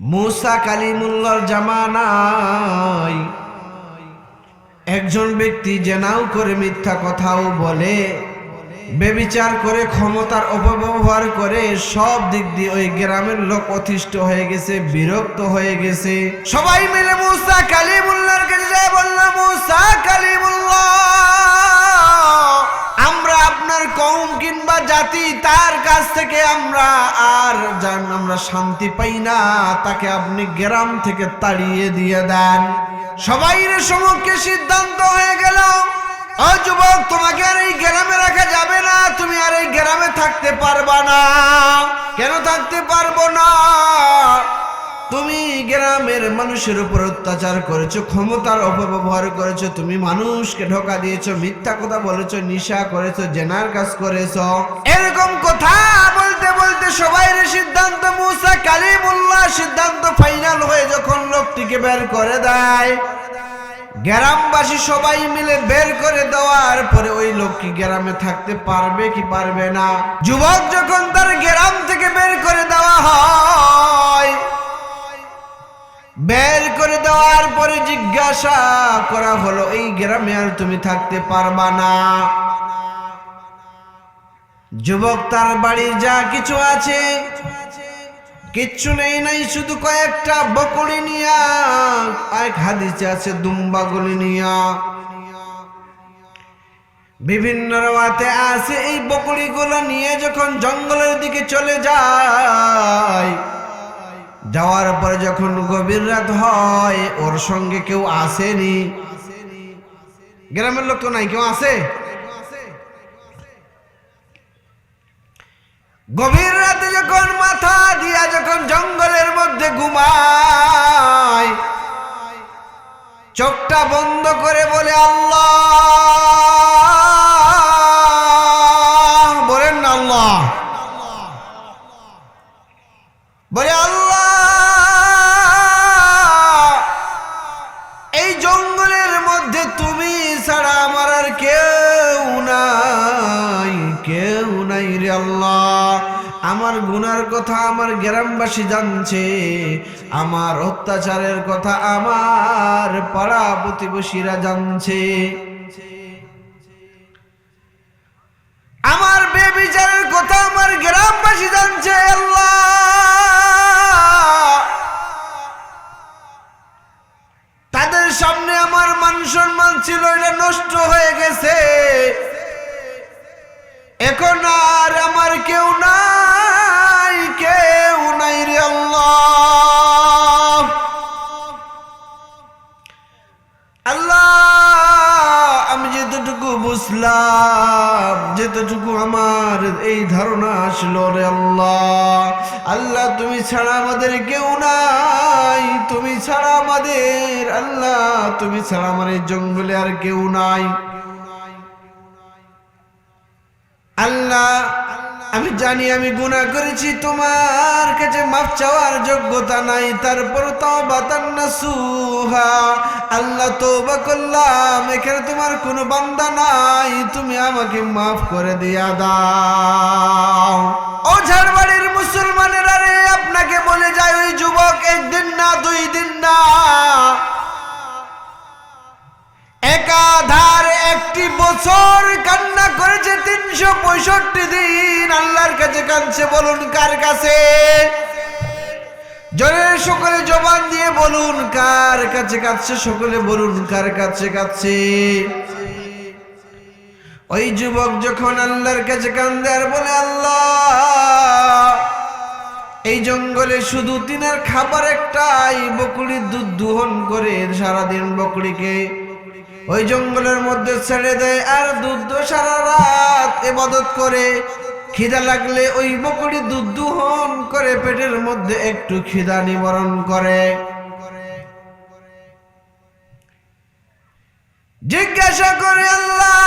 মুসা কালিমুল্লার জামানায় একজন ব্যক্তি জেনাও করে মিথ্যা কথাও বলে, বেবিচার করে, ক্ষমতার অপব্যবহার করে, সব দিক দিয়ে ওই গ্রামের লোক অতিষ্ঠ হয়ে গেছে, বিরক্ত হয়ে গেছে। সবাই মিলে মুসা কালিমুল্লার কাছে যায়, বলল, মুসা কালিমুল্লাহ! আমরা কম কিংবা জাতি, তার কাছ থেকে আমরা আর যান আমরা শান্তি পাই না। তাকে আপনি গ্রাম থেকে তাড়িয়ে দিয়ে দেন। সবাই সমুখে সিদ্ধান্ত হয়ে গেল। যুবক, তোমাকে আর এই গ্রামে রাখা যাবে না। তুমি আর এই গ্রামে থাকতে পারবা না। কেন থাকতে পারব না? গ্রামের মানুষের উপর অত্যাচার করেছ, ক্ষমতার অপব্যবহার করেছ, তুমি মানুষকে ঢোকা দিয়েছ, মিথ্যা কথা বলেছ, নিশা করেছ, জেনার কাজ করেছ। এরকম কথা বলতে বলতে সবাই সিদ্ধান্ত মুসা কালিমুল্লাহ সিদ্ধান্ত ফাইনাল হয়ে যখন লোকটিকে বের করে দেয়, গ্রামবাসী সবাই মিলে বের করে দেওয়ার পরে ওই লোক কি গ্রামে থাকতে পারবে কি পারবে না? যুবক যখন তার গ্রাম থেকে বের করে দেওয়া হয় বের করে দেওয়ার পরে জিজ্ঞাসা করা হলো, এই গ্রামে আর তুমি থাকতে পারবা না। যুবক তার বাড়ির যা কিছু আছে, কিচ্ছু নেই, নাই, শুধু কয়েকটা বকরি নিয়া এক হাদিসে আছে, দুম্বাগুলি নিয়া। বিভিন্ন রাতে আছে, এই বকরিগুলো নিয়ে যখন জঙ্গলের দিকে চলে যায় যাওয়ার পরে যখন গভীর রাত হয়, ওর সঙ্গে কেউ আসেনি। গ্রামের লোক তো নাই, কেউ আছে? গভীর রাতে যখন মাথা দিয়া যখন জঙ্গলের মধ্যে ঘুমায়, চোখটা বন্ধ করে বলে, আল্লাহ! বলেন আল্লাহ! বলে আমার গুনার কথা আমার গ্রামবাসী জানছে, আমার অত্যাচারের কথা আমার পাড়া প্রতিবেশীরা জানছে। আমার বেবিচারের কথা আমার গ্রামবাসী জানছে তাদের সামনে আমার মান সম্মান ছিল, এটা নষ্ট হয়ে গেছে। এখন আর বুঝলাম যেতটুকু আমার এই ধারণা আসলো রে আল্লাহ। আল্লাহ, তুমি ছাড়া আমাদের কেউ নাই, তুমি ছাড়া আমাদের, আল্লাহ, তুমি ছাড়া আমার এই জঙ্গলে আর কেউ নাই। আল্লাহ আমি জানি আমি গুণা করেছি, তোমার কাছে মাফ চাওয়ার যোগ্যতা নাই তারপর আল্লাহ তওবা করলাম, এখানে তোমার কোনো বান্দা নাই, তুমি আমাকে মাফ করে দিয়া দাও। ও ঝাড়বাড়ির মুসলমানেরা রে, আপনাকে বলে যায়, ওই যুবক একদিন না, দুই দিন না। একাধার একটি বছর কান্না করেছে তিনশো পঁয়ষট্টি দিন। আল্লাহর কাছে কাঁদছে, বলুন কার কাছে? জনের সকলে জবান দিয়ে বলুন কার কাছে কাঁদছে? সকলে বলুন কার কাছে কাঁদছে? ওই যুবক যখন আল্লাহর কাছে কান্দে আর বলে, আল্লাহ, এই জঙ্গলে শুধু তিনের খাবার একটাই বকুড়ির দুধ দুহন করে সারাদিন বকরিকে ওই জঙ্গলের মধ্যে ছেড়ে দেয় আর দুধ সারা রাত এবাদত করে। খিদা লাগলে ওই বকরি দুধ দুহন করে পেটের মধ্যে একটু খিদা নিবারণ করে। জিজ্ঞাসা করে, আল্লাহ,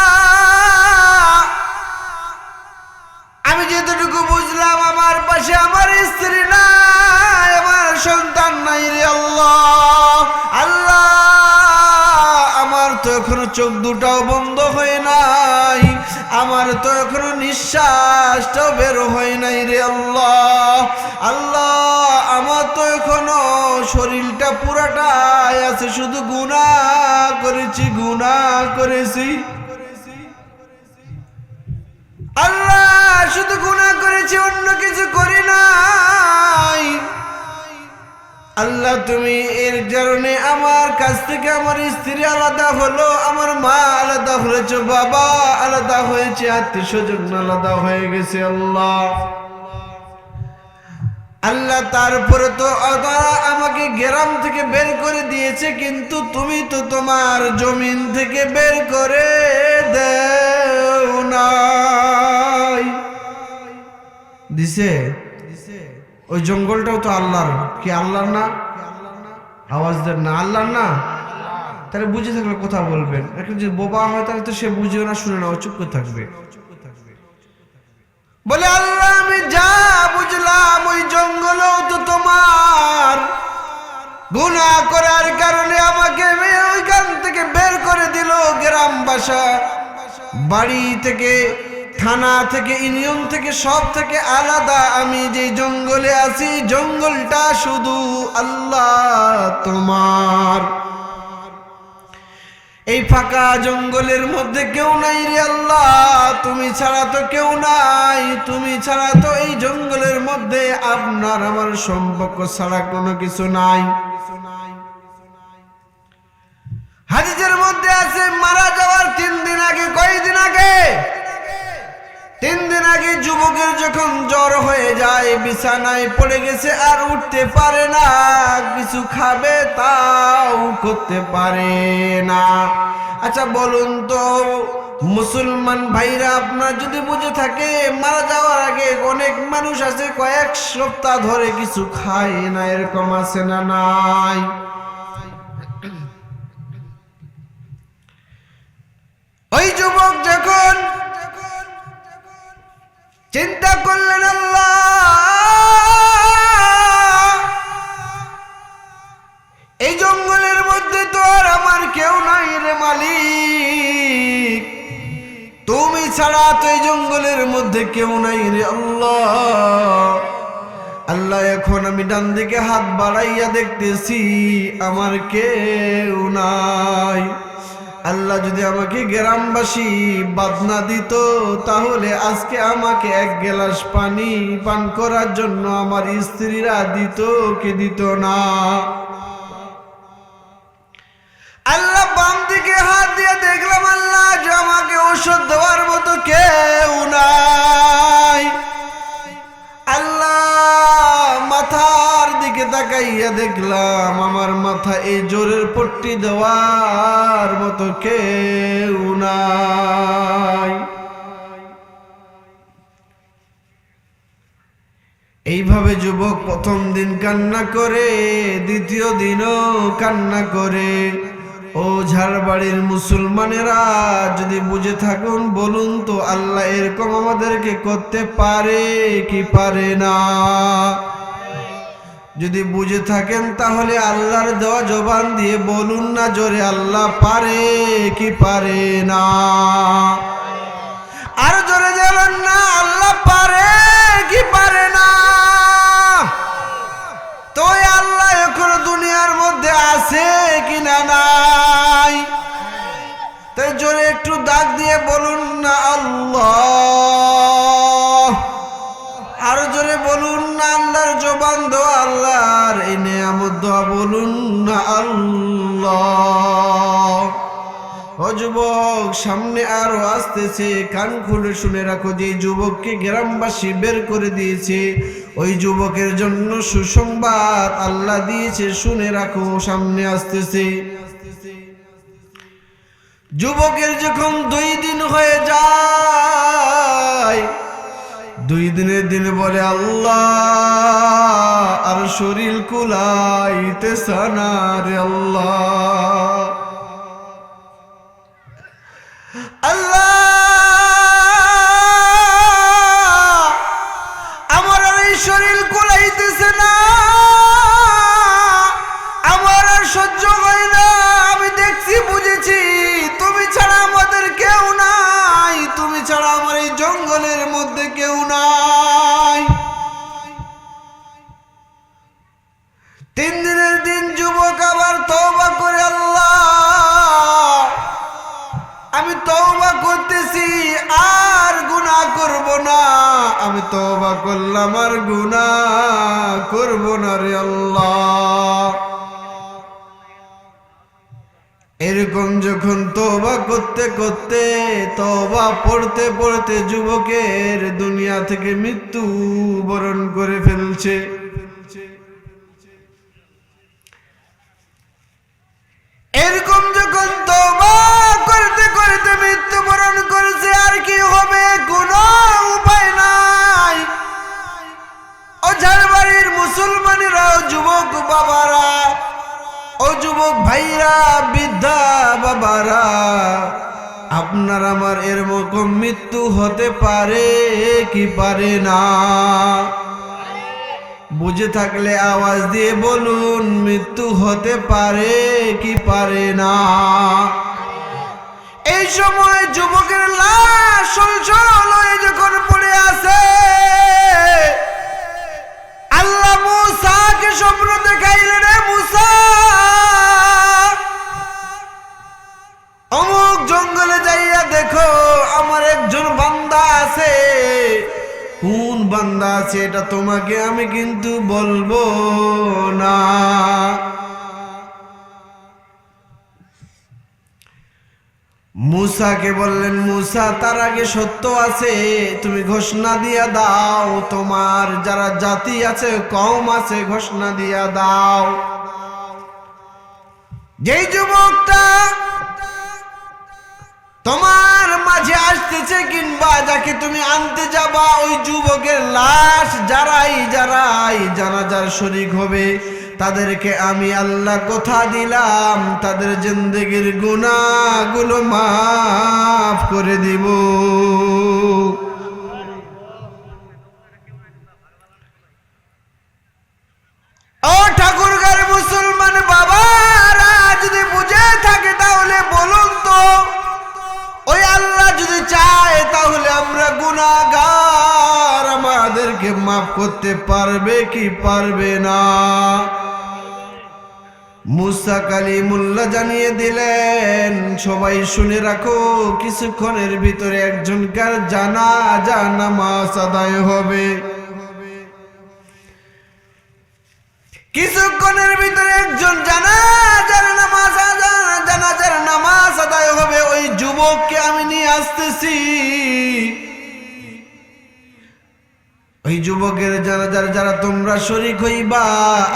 আমি যেতটুকু বুঝলাম, আমার পাশে আমার স্ত্রী নাই, আমার সন্তান নাই রে আল্লাহ। আল্লাহ তো এখনও চোখ দুটাও বন্ধ হয় নাই। আমার তো এখনও নিঃশ্বাসটাও বের হয় নাই রে আল্লাহ। আল্লাহ, আমার তো এখনও শরীরটা পুরাটাই আছে, শুধু গুণা করেছি গুণা করেছি। আল্লাহ, শুধু গুণা করেছি, অন্য কিছু করি নাই। আল্লাহ, তুমি এর কারণে আমার কাছ থেকে আমার স্ত্রী আলাদা হলো, আমার মা আলাদা হয়েছে, বাবা আলাদা হয়েছে, আত্মীয় স্বজন আলাদা হয়ে গেছে, আল্লাহ। আল্লাহ তারপরে তো তারা আমাকে গ্রাম থেকে বের করে দিয়েছে, কিন্তু তুমি তো তোমার জমিন থেকে বের করে দেও নাই। দিছে? ওই জঙ্গলটাও তো আল্লাহর। কি আল্লাহর না? আওয়াজ দেন না। আল্লাহর না? তাহলে বুঝে থাকলে কথা বলবেন। একটা যদি বোবা হয় তাহলে তো সে বুঝেও না, শুনে না চুপ করে থাকবে। বলে, আল্লাহ, আমি যা বুঝলাম, ওই জঙ্গলও তো তোমার। গুণা করার কারণে আমাকে ওইখান থেকে বের করে দিল গ্রাম বাসা বাড়ি থেকে থানা থেকে, ইউনিয়ন থেকে, সব থেকে আলাদা আমি যে জঙ্গলে আছি, জঙ্গলটা শুধু আল্লাহ তোমার। এই ফাঁকা জঙ্গলের মধ্যে কেউ নাই রে আল্লাহ, তুমি ছাড়া তো কেউ নাই, তুমি ছাড়া তো এই জঙ্গলের মধ্যে আপনার আমার সম্পর্ক ছাড়া কোনো কিছু নাই। হাদিসের মধ্যে আছে, মারা যাওয়ার তিন দিন আগে কয়দিন আগে তিন দিন আগে যুবকের যখন জ্বর হয়ে যায়, বিছানায় পড়ে গেছে আর উঠতে পারে না। কিছু খাবে তাও করতে পারে না। আচ্ছা বলুন তো, মুসলমান ভাইরা, আপনার যদি বুঝে থাকে, মারা যাওয়ার আগে অনেক মানুষ আছে, কয়েক সপ্তাহ ধরে কিছু খায় না, এরকম আছে না নাই? ওই যুবক যখন চিন্তা করলেন আল্লাহ। এই জঙ্গলের মধ্যে তো আর আমার কেউ নাই রে মালিক। তুমি ছাড়া তো এই জঙ্গলের মধ্যে কেউ নাই রে আল্লাহ। আল্লাহ, এখন আমি ডান দিকে হাত বাড়াইয়া দেখতেছি, আমার কেউ নাই। আল্লাহ যদি আমাকে গ্রামবাসী বাদনা দিত, তাহলে আজকে আমাকে এক গ্লাস পানি পান করার জন্য আমার স্ত্রীরা দিত, কে দিত না? আল্লাহ বাম দিকে হাত দিয়ে দেখলাম আল্লাহ যে আমাকে ওষুধ দেওয়ার মতো কেউ নাই। আল্লাহ মাথার দিকে তাকাইয়া দেখলাম, আমার মাথা এই জোরের পট্টি দেওয়ার মতো কেউ নাই। এইভাবে যুবক প্রথম দিন কান্না করে, দ্বিতীয় দিনও কান্না করে। ও ঝাড়বাড়ির মুসলমানেরা, যদি বুঝে থাকুন, বলুন তো আল্লাহ এরকম আমাদেরকে করতে পারে কি পারে না? যদি বুঝে থাকেন তাহলে আল্লাহর দেওয়া জবান দিয়ে বলুন না, জোরে আল্লাহ পারে কি পারে না? আর জোরে যাবেন না, আল্লাহ পারে কি পারে না? তো আল্লাহ যুবক, সামনে আরও আসতেছে, কান খুলে শুনে রাখো যে যুবককে গ্রামবাসী বের করে দিয়েছে। ওই যুবকের জন্য সুসংবাদ আল্লাহ দিয়েছে, শুনে রাখো, সামনে আসতেছে। যুবকের যখন দুই দিন হয়ে যায় দুই দিনের দিন পরে আল্লাহ আর শরীর কুলাইতে সানার আল্লাহ আল্লাহ। তওবা করলাম আর গুনা করব না রে আল্লাহ। এরকম যখন তওবা করতে করতে, তওবা পড়তে পড়তে যুবকের দুনিয়া থেকে মৃত্যু বরণ করে ফেলছে। এরকম যখন তওবা মুসলমানেরা, যুবক বাবারা, ও যুবক ভাইরা, বৃদ্ধা বাবারা, আপনার আমার এরকম মৃত্যু হতে পারে কি পারে না? বুঝে থাকলে আওয়াজ দিয়ে বলুন, মৃত্যু হতে পারে কি পারে না? এই সময় যুবকের লাশ যখন পড়ে আছে আল্লাহ মুসাকে স্বপ্ন দেখাইলে রে মুসা! অমুক জঙ্গলে যাইয়া দেখো, আমার একজন বান্দা আছে। কোন বান্দা আছে, এটা তোমাকে আমি কিন্তু বলব না। মুসাকে বললেন, মুসা, তার আগে সত্য আছে, তুমি ঘোষণা দিয়া দাও। তোমার যারা জাতি আছে কম আছে, ঘোষণা দিয়া দাও। যেই যুবকটা তোমার মাঝে আসতেছে কিংবা যাকে তুমি আনতে যাবা, ওই যুবকের লাশ যারাই যারাই জানাজার শরিক হবে। তাদেরকে আমি আল্লাহ কথা দিলাম, তাদের জিন্দগির গুণাগুলো মাফ করে দিব। ঠাকুরগার মুসলমান বাবারা, যদি বুঝে থাকে তাহলে বলুন তো, ওই আল্লাহ যদি চায় তাহলে আমরা আমাদেরকে মাফ করতে পারবে কি পারবে না? মুসা কালিমুল্লাহ জানিয়ে দিলেন, সবাই শুনে রাখো, কিছুক্ষণের ভিতরে একজনকার জানা জানা মাস আদায় হবে। কিছুক্ষণের ভিতরে একজন জানাজার নামাজ আদায় জানাজার নামাজ আদায় হবে। ওই যুবককে আমি নিয়ে আসতেছি। ওই যুবকের জানাজার যারা তোমরা শরিক হইবা,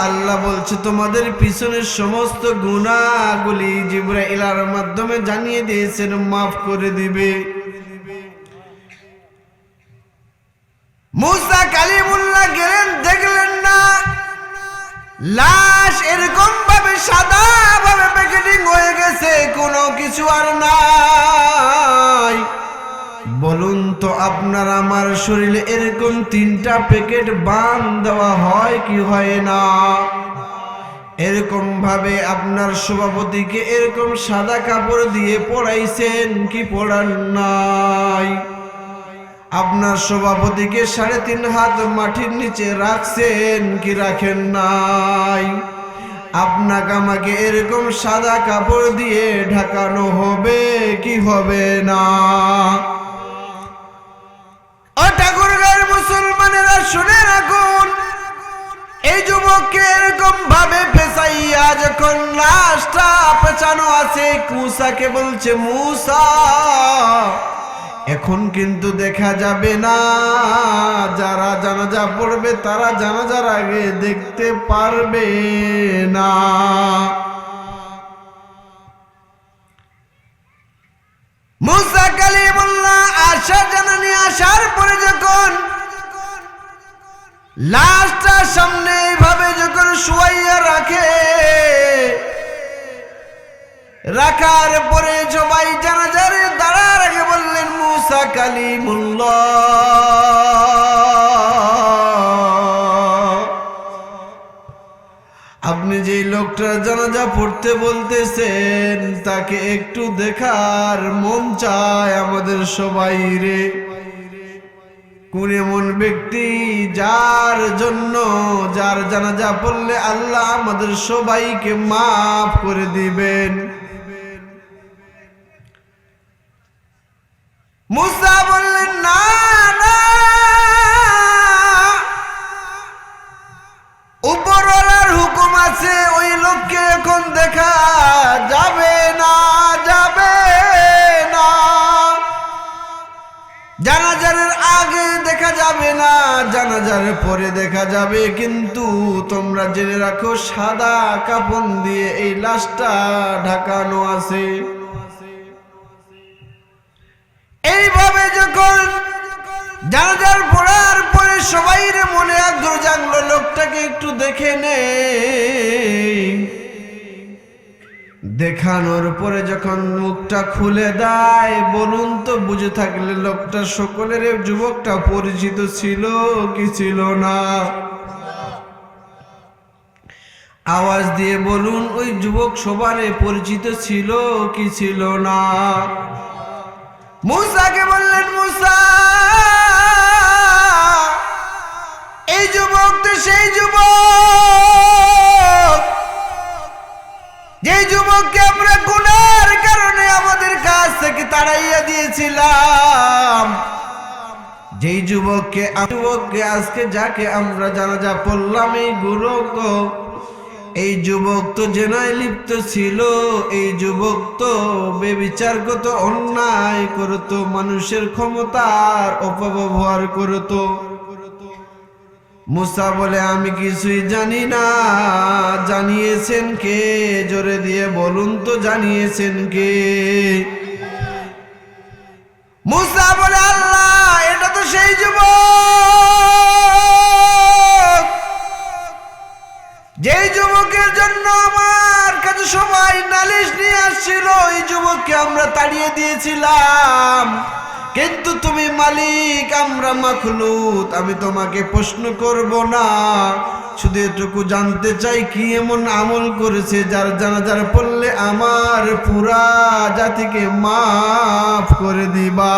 আল্লাহ বলছে তোমাদের পিছনের সমস্ত গুণাগুলি জিব্রাইলার মাধ্যমে জানিয়ে দিয়েছেন, মাফ করে দিবে। মুসা কালিমুল্লাহ গেলেন, দেখলেন না, লাশ এরকম ভাবে সাদা ভাবে প্যাকেটিং হয়ে গেছে, কোনো কিছু আর নাই। বলুন তো আপনার আমার শরীরে এরকম তিনটা প্যাকেট বান দেওয়া হয় কি হয় না? এরকম ভাবে আপনার সভাপতিকে এরকম সাদা কাপড় দিয়ে পড়াইছেন কি পড়ান নাই? আপনার সভাপতিকে সাড়ে তিন হাত মাটির নিচে রাখছেন কি রাখেন নাই? আপনাকে আমাকে এরকম সাদা কাপড় দিয়ে ঢাকানো হবে কি হবে না? এখন কিন্তু দেখা যাবে না। যারা জানাজা পড়বে, তারা জানাজার আগে দেখতে পারবে না। মুসা কালিমুল্লাহ আশা জানানি আসার পরে যখন লাশটা সামনে এইভাবে যখন শুয়াইয়া রাখে, রাখার পরে সবাই জানাজারে দাঁড়ার আগে বললেন, মুসা কালিমুল্লাহ। আপনি যে লোকটার জানাজা পড়তে বলতেছেন, তাকে একটু দেখার মন চায় আমাদের সবাই রে। কোন এমন ব্যক্তি যার জন্য, যার জানাজা পড়লে আল্লাহ আমাদের সবাইকে মাফ করে দিবেন। মুসা বললেন, না না। উপরওয়ালার হুকুম আছে, ওই লোককে এখন দেখা জানাজারে পরে দেখা যাবে। কিন্তু তোমরা জেনে রাখো, সাদা কাপন দিয়ে এই লাশটা ঢাকানো আছে। এইভাবে যখন জানাজার পড়ার পরে সবাই মনে আগ্রহ জাগলো, লোকটাকে একটু দেখে নে দেখানোর পরে যখন মুখটা খুলে দেয়, বলুন তো, বুঝে থাকলে লোকটা সকলের যুবকটা পরিচিত ছিল কি ছিল না? আওয়াজ দিয়ে বলুন, ওই যুবক সবারে পরিচিত ছিল কি ছিল না? মুসাকে বললেন, মুসা, এই যুবক তো সেই যুবক। যে যুবককে আমরা গুনার কারণে আমাদের কাছ থেকে তাড়াইয়া দিয়েছিলাম যেই যুবককে যুবককে আজকে যাকে আমরা জানাজা পড়লাম এই গুরুক এই যুবক তো জেনায় লিপ্ত ছিল, এই যুবক তো বেবিচার কত অন্যায় করতো, মানুষের ক্ষমতার অপব্যবহার করতো। মুসা বলে, আমি কিছুই জানি না। জানিয়েছেন কে? জোরে দিয়ে বলুন তো, জানিয়েছেন কে? মুসা বলে, আল্লাহ, এটা তো সেই যুবক। যেই যুবকের জন্য আমার কাছে সবাই নালিশ নিয়ে আসছিল এই যুবককে আমরা তাড়িয়ে দিয়েছিলাম। কিন্তু তুমি মালিক, আমরা মাখলুত আমি তোমাকে প্রশ্ন করব না। শুধু এটুকু জানতে চাই, কি এমন আমল করেছে যার জানাজার পড়লে আমার পুরা জাতিকে মাফ করে দিবা?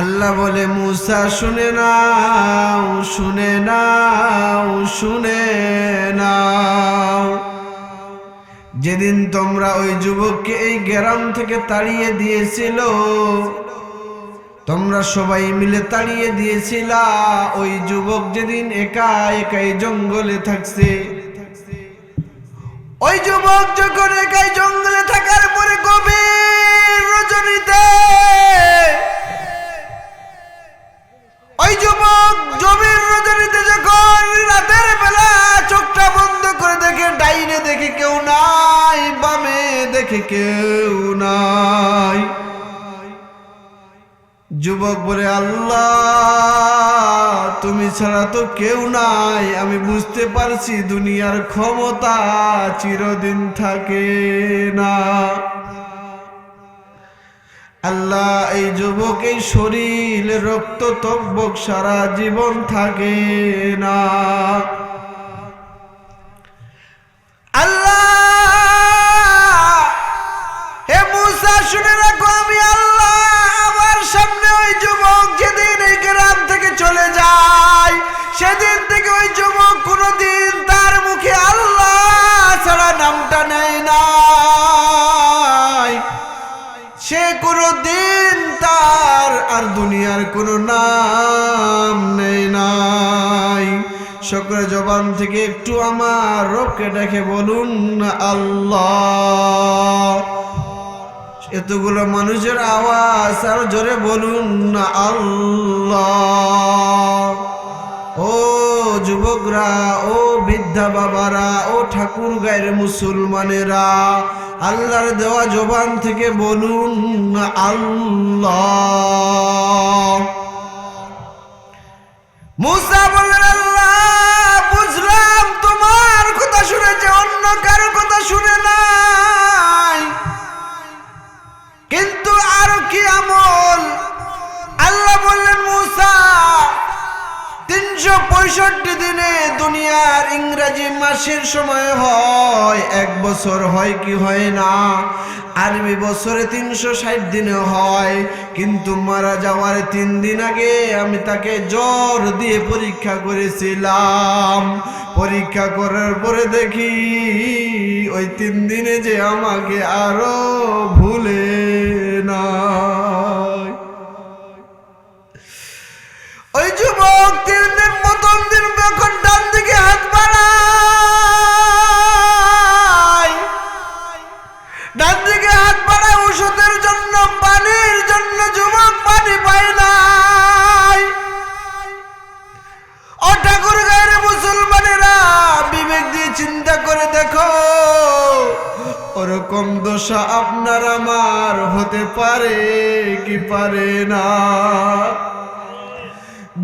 আল্লাহ বলে, মুসা, শুনে নাও শুনে নাও শুনে নাও। যেদিন তোমরা ওই যুবককে এই গ্রাম থেকে তাড়িয়ে দিয়েছিল, তোমরা সবাই মিলে তাড়িয়ে দিয়েছিলা, ওই যুবক যেদিন একা একাই জঙ্গলে থাকছে। ওই যুবক যখন একাই জঙ্গলে থাকার পরে গভীর রজনীতে ওই যুবক জমির যখন রাতের বেলা চোখটা বন্ধ করে দেখে, ডাইনে দেখে কেউ নাই, বামে দেখে কেউ নাই। যুবক বলে, আল্লাহ, তুমি ছাড়া তো কেউ নাই। আমি বুঝতে পারছি দুনিয়ার ক্ষমতা চিরদিন থাকে না। আল্লাহ, এই যুবক, এই শরীর, রক্ত তব্বক সারা জীবন থাকে না। হে মুসা, শুনে আল্লাহ, আমার সামনে ওই যুবক যেদিন এই গ্রাম থেকে চলে যায়, সেদিন থেকে ওই যুবক কোনোদিন তার মুখে আল্লাহ ছাড়া নামটা নেয় সে কোনো দিন তার আর দুনিয়ার কোনো নাম নেই নাই। সকলের জবান থেকে একটু আমার রবকে ডেকে বলুন আল্লাহ। এতগুলো মানুষের আওয়াজ আর জোরে বলুন আল্লাহ। ও যুবকরা, ও বৃদ্ধা বাবারা, ও ঠাকুর গায়ের মুসলমানেরা, আল্লাহর দেওয়া জবান থেকে বলুন, আল্লাহ। আল্লাহ, বুঝলাম তোমার কথা শুনেছে, অন্য কারও কথা শুনে নাই। কিন্তু আর কি আমল? তিনশো পঁয়ষট্টি দিনে দুনিয়ার ইংরেজি মাসের সময় হয়। এক বছর হয় কি হয় না? আরবি বছরে তিনশো ষাট দিনে হয়। কিন্তু মারা যাওয়ার তিন দিন আগে আমি তাকে জ্বর দিয়ে পরীক্ষা করেছিলাম। পরীক্ষা করার পরে দেখি ওই তিন দিনে যে আমাকে আরও ভুলে নাই। ওই যুবক তিন প্রথম হাত বাড়ায় ওষুধের জন্য, পানির জন্য যুবক পানি পায় নাই। ও ঠাকুর গায়ের মুসলমানেরা, বিবেক দিয়ে চিন্তা করে দেখো, ওরকম দশা আপনার আমার হতে পারে কি পারে না?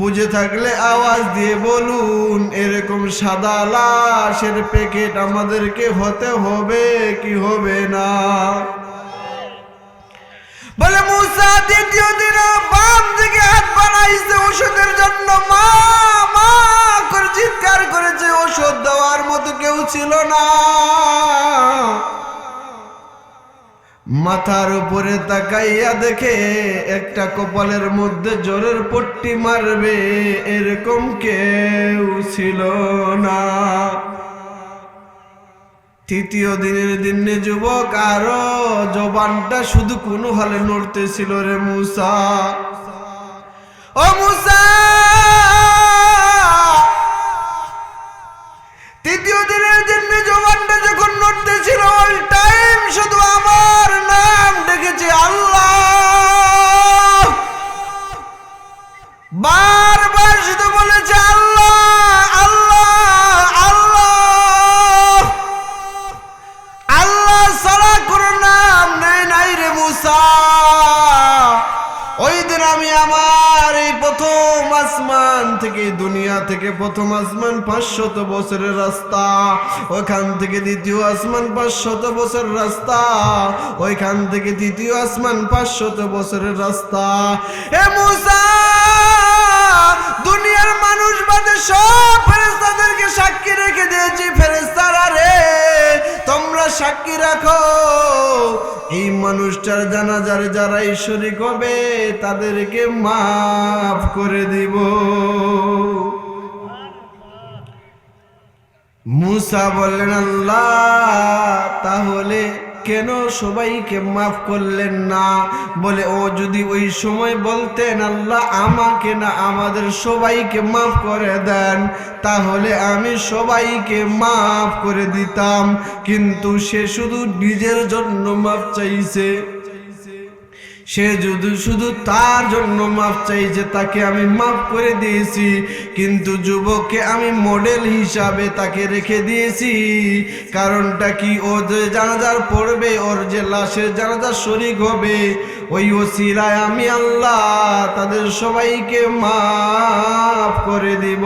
বুঝে থাকলে আওয়াজ দিয়ে বলুন, এরকম সাদা লাশের প্যাকেট আমাদেরকে হতে হবে কি হবে না? বলে মুসা দ্বিতীয় দিন বাম দিকে হাত বানাইছে ওষুধের জন্য। মা মা, করে চিৎকার করেছে, ওষুধ দেওয়ার মতো কেউ ছিল না। মাথার উপরে তাকাইয়া দেখে একটা কপালের মধ্যে জোরের পট্টি মারবে, এরকম কেউ ছিল না। তৃতীয় দিনের দিনে যুবক আরও জবানটা শুধু কোনো হালে নড়তেছিল রে মুসা। ও মুসা! তৃতীয় দিনের দিনে জবানটা যখন নড়তেছিল অল টাইম শুধু আমার ডেকেছে আল্লাহ। বারবার শুধু বলেছে আল্লাহ। আসমান থেকে, দুনিয়া থেকে প্রথম আসমান পাঁচশত বছরের রাস্তা। ওইখান থেকে দ্বিতীয় আসমান পাঁচশত বছর রাস্তা। ওইখান থেকে তৃতীয় আসমান পাঁচশত বছরের রাস্তা। এ মুসা, দুনিয়ার মানুষ বাদে সব ফেরেস্তাদেরকে সাক্ষী রেখে দিয়েছি ফেরেস্তারা রে। তোমরা সাক্ষী রাখো, এই মানুষটার জানাজার যারা ঈশ্বরী কবে তাদেরকে মাফ করে দিব। মুসা বললেন, আল্লাহ, তাহলে কেন সবাইকে মাফ করলেন না? বলে, ও যদি ওই সময় বলতেন, আল্লাহ আমাকে না আমাদের সবাইকে মাফ করে দেন, তাহলে আমি সবাইকে মাফ করে দিতাম। কিন্তু সে শুধু নিজের জন্য মাফ চাইছে। সে যদি শুধু তার জন্য মাফ চাইছে তাকে আমি মাফ করে দিয়েছি, কিন্তু যুবককে আমি মডেল হিসাবে তাকে রেখে দিয়েছি। কারণটা কি? ও যে জানাজার পড়বে, ওর যে লাশের জানাজার শরিক হবে, ওই ওসিলায় আমি আল্লাহ তাদের সবাইকে মাফ করে দিব।